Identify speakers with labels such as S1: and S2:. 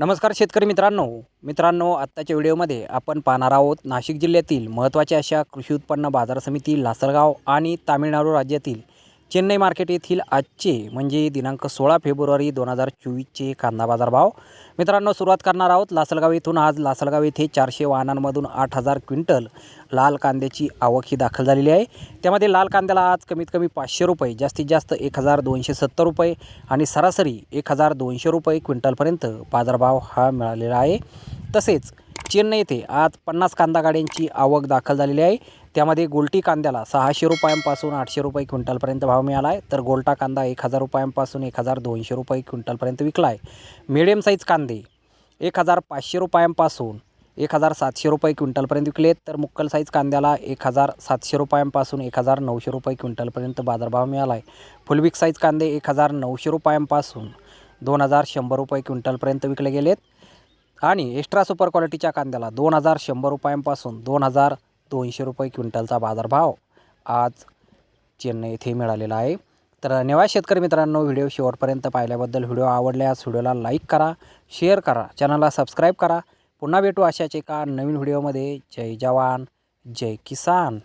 S1: नमस्कार शेतकरी मित्रांनो. मित्रांनो आत्ताच्या व्हिडिओमध्ये आपण पाहणार आहोत नाशिक जिल्ह्यातील महत्त्वाच्या अशा कृषी उत्पन्न बाजार समिती लासलगाव आणि तामिळनाडू राज्यातील चेन्नई मार्केट येथील आजचे म्हणजे दिनांक सोळा फेब्रुवारी दोन हजार चोवीसचे कांदा बाजार भाव मित्रांनो सुरुवात करणार आहोत लासलगाव येथून. आज लासलगाव येथे चारशे वाहनांमधून आठ हजार क्विंटल लाल कांद्याची आवक ही दाखल झालेली आहे. त्यामध्ये लाल कांद्याला आज कमीत कमी पाचशे रुपये जास्तीत जास्त एक हजार दोनशे सत्तर रुपये आणि सरासरी एक हजार दोनशे रुपये क्विंटलपर्यंत बाजारभाव हा मिळालेला आहे. तसेच चेन्नई येथे आज पन्नास कांदा गाड्यांची आवक दाखल झालेली आहे. त्यामध्ये गोलटी कांद्याला सहाशे रुपयांपासून आठशे रुपये क्विंटलपर्यंत भाव मिळाला आहे तर गोलटा कांदा एक हजार रुपयांपासून एक हजार दोनशे रुपये क्विंटलपर्यंत विकला आहे मिडियम साईज कांदे एक हजार पाचशे रुपयांपासून एक हजार सातशे रुपये क्विंटलपर्यंत विकले तर मुक्कल साईज कांद्याला एक हजार सातशे रुपयांपासून एक हजार नऊशे रुपये क्विंटलपर्यंत बाजारभाव मिळाला आहे फुलबिक साईज कांदे एक हजार नऊशे रुपयांपासून दोन हजार शंभर रुपये क्विंटलपर्यंत विकले गेलेत. आणि एक्स्ट्रा सुपर क्वालिटीच्या कांद्याला दोन हजार शंभर रुपयांपासून दोन हजार दोनशे रुपये क्विंटलचा बाजारभाव आज चेन्नई येथे मिळालेला आहे. तर धन्यवाद शेतकरी मित्रांनो व्हिडिओ शेवटपर्यंत पाहिल्याबद्दल. व्हिडिओ आवडल्यास व्हिडिओला लाईक करा शेअर करा चॅनलला सबस्क्राईब करा. पुन्हा भेटू अशाच एका नवीन व्हिडिओमध्ये. जय जवान जय किसान.